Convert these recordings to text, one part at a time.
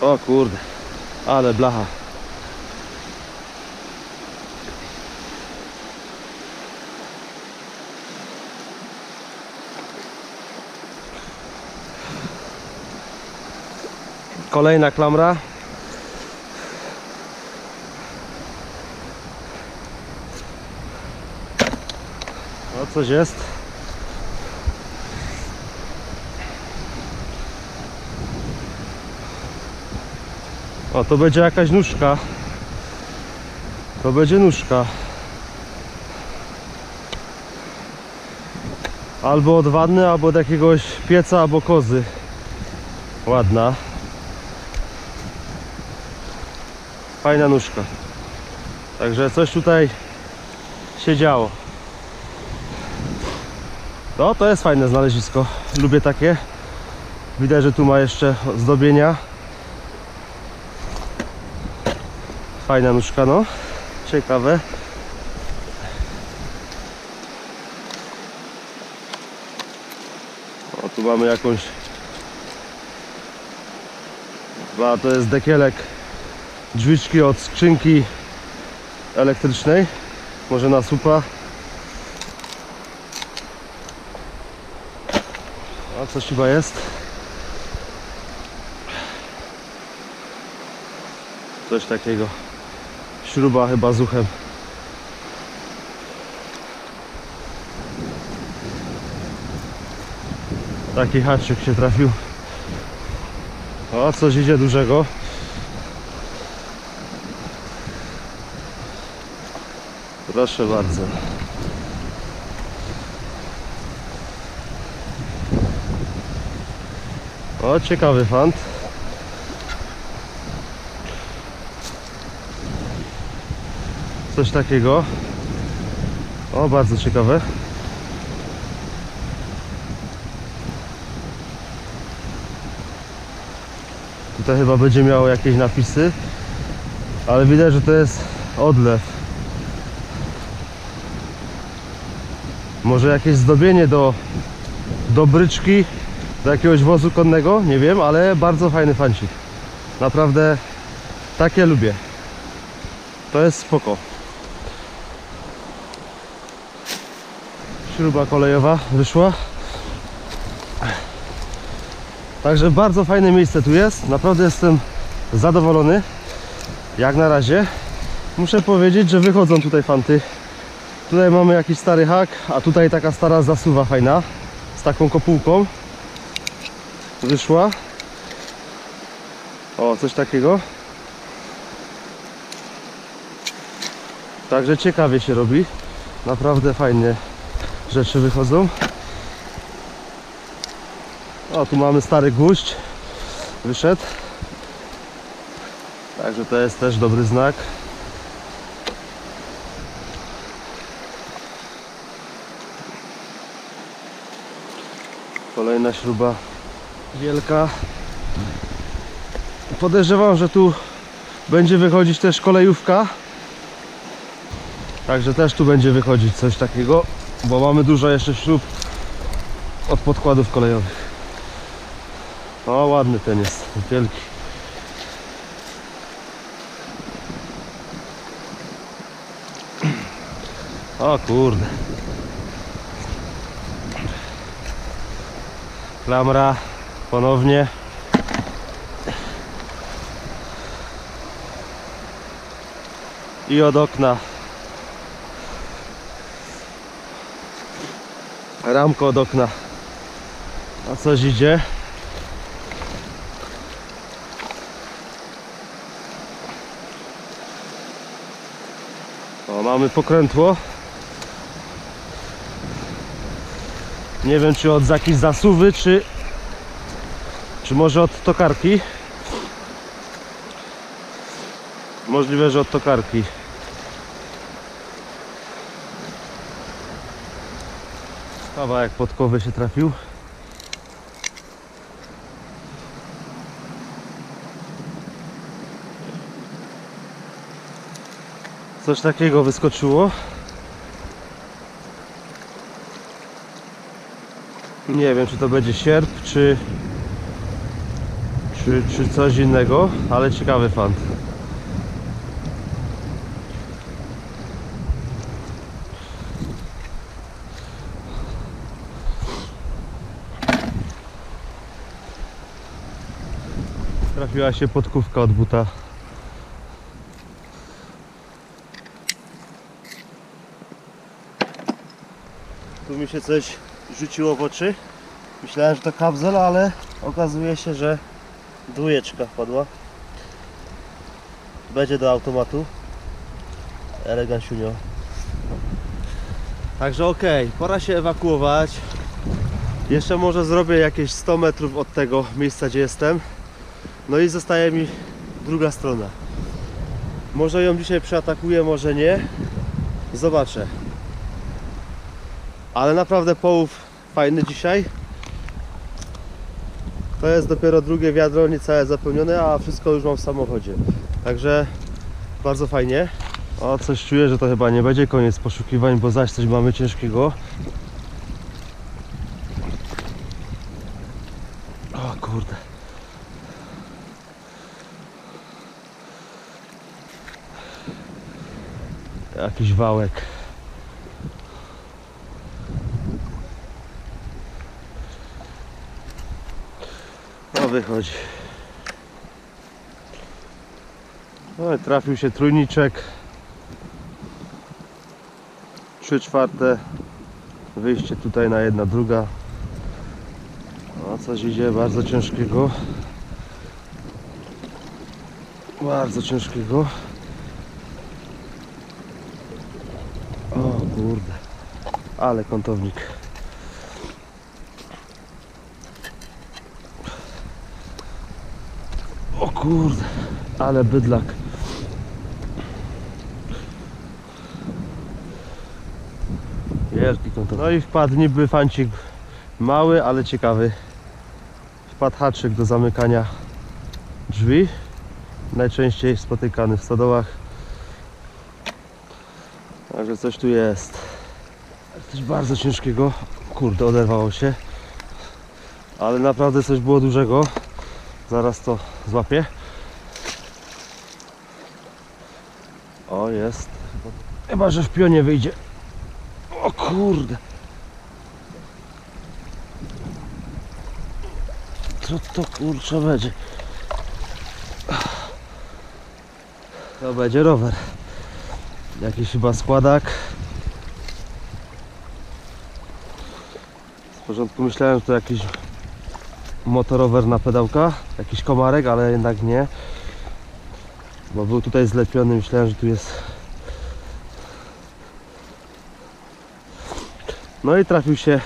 O kurde, ale blacha. Kolejna klamra. O, coś jest. O, to będzie jakaś nóżka. To będzie nóżka. Albo od wanny, albo od jakiegoś pieca, albo kozy. Ładna. Fajna nóżka. Także coś tutaj się działo. No, to jest fajne znalezisko. Lubię takie. Widać, że tu ma jeszcze zdobienia. Fajna nóżka, no. Ciekawe. O, tu mamy jakąś... Chyba to jest dekielek drzwiczki od skrzynki elektrycznej. Może na słupa. A coś chyba jest. Coś takiego. Śruba chyba z uchem. Taki haczyk się trafił. O, coś idzie dużego. Proszę bardzo. O, ciekawy fant. Coś takiego. O, bardzo ciekawe. Tutaj chyba będzie miało jakieś napisy, ale widać, że to jest odlew. Może jakieś zdobienie do, do bryczki, do jakiegoś wozu konnego, nie wiem, ale bardzo fajny fancik. Naprawdę takie lubię. To jest spoko. Śruba kolejowa wyszła. Także bardzo fajne miejsce tu jest. Naprawdę jestem zadowolony. Jak na razie. Muszę powiedzieć, że wychodzą tutaj fanty. Tutaj mamy jakiś stary hak, a tutaj taka stara zasuwa fajna. Z taką kopułką. Wyszła. O, coś takiego. Także ciekawie się robi. Naprawdę fajnie rzeczy wychodzą. O, tu mamy stary gwóźdź. Wyszedł. Także to jest też dobry znak. Kolejna śruba wielka. Podejrzewam, że tu będzie wychodzić też kolejówka. Także też tu będzie wychodzić coś takiego, bo mamy dużo jeszcze śrub od podkładów kolejowych. O, ładny ten jest, wielki. O kurde. Klamra ponownie. I od okna. Ramko od okna. A coś idzie? O, mamy pokrętło. Nie wiem czy od jakiejś zasuwy, czy czy może od tokarki. Możliwe, że od tokarki. Kawałek podkowy się trafił. Coś takiego wyskoczyło. Nie wiem, czy to będzie sierp, czy czy, czy coś innego, ale ciekawy fant. Trafiła się podkówka od buta. Tu mi się coś rzuciło w oczy. Myślałem, że to kapzel, ale okazuje się, że dwójeczka wpadła. Będzie do automatu. Eleganciunio. Także okej, pora się ewakuować. Jeszcze może zrobię jakieś 100 metrów od tego miejsca, gdzie jestem. No i zostaje mi druga strona. Może ją dzisiaj przeatakuję, może nie. Zobaczę. Ale naprawdę połów fajny dzisiaj. To jest dopiero drugie wiadro, niecałe zapełnione, a wszystko już mam w samochodzie. Także bardzo fajnie. O, coś czuję, że to chyba nie będzie koniec poszukiwań, bo zaś coś mamy ciężkiego. O kurde. Jakiś wałek. No wychodzi. No i trafił się trójniczek. Trzy czwarte. Wyjście tutaj na jedna, druga. No coś idzie bardzo ciężkiego. Bardzo ciężkiego. O kurde. Ale kątownik. O kurde, ale bydlak. Wielki kątownik. No i wpadł niby fancik mały, ale ciekawy. Wpadł haczyk do zamykania drzwi. Najczęściej spotykany w stodołach. Także coś tu jest. Coś bardzo ciężkiego. Kurde, oderwało się. Ale naprawdę coś było dużego. Zaraz to złapię. O, jest. Chyba, że w pionie wyjdzie. O kurde. Co to kurczę będzie? To będzie rower. Jakiś chyba składak. Z porządku myślałem, że to jakiś motorower na pedałka, jakiś komarek, ale jednak nie. Bo był tutaj zlepiony, myślałem, że tu jest. No i trafił się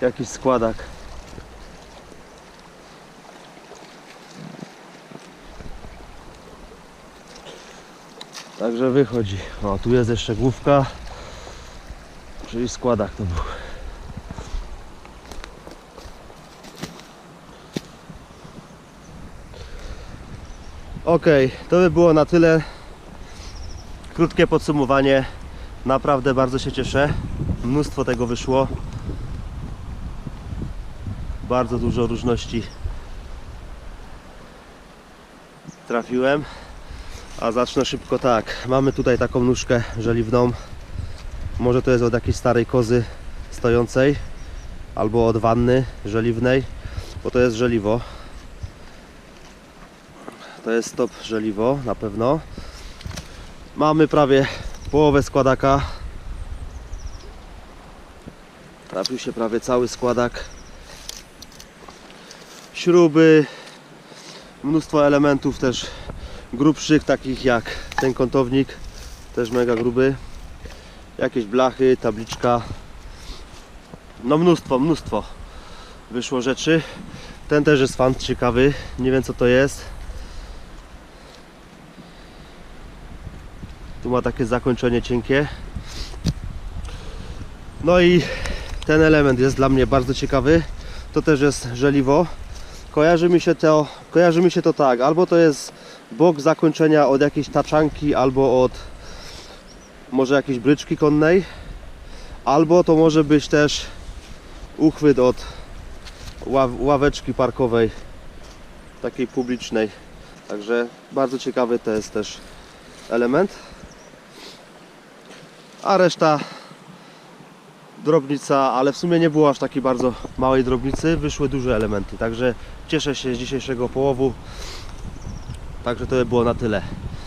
jakiś składak. Także wychodzi. O, tu jest jeszcze główka, czyli składak to był. Ok, to by było na tyle. Krótkie podsumowanie. Naprawdę bardzo się cieszę. Mnóstwo tego wyszło. Bardzo dużo różności trafiłem. A zacznę szybko tak. Mamy tutaj taką nóżkę żeliwną. Może to jest od jakiejś starej kozy stojącej albo od wanny żeliwnej, bo to jest żeliwo. To jest stop żeliwo na pewno. Mamy prawie połowę składaka. Trafił się prawie cały składak. Śruby, mnóstwo elementów też grubszych, takich jak ten kątownik, też mega gruby. Jakieś blachy, tabliczka. No mnóstwo, mnóstwo wyszło rzeczy. Ten też jest fan ciekawy, nie wiem co to jest. Tu ma takie zakończenie cienkie. No i ten element jest dla mnie bardzo ciekawy. To też jest żeliwo. Kojarzy mi się to, kojarzy mi się to tak, albo to jest bok zakończenia od jakiejś taczanki, albo od może jakiejś bryczki konnej, albo to może być też uchwyt od, ław, ławeczki parkowej, takiej publicznej. Także bardzo ciekawy to jest też element. A reszta drobnica, ale w sumie nie było aż takiej bardzo małej drobnicy, wyszły duże elementy. Także cieszę się z dzisiejszego połowu. Także to by było na tyle.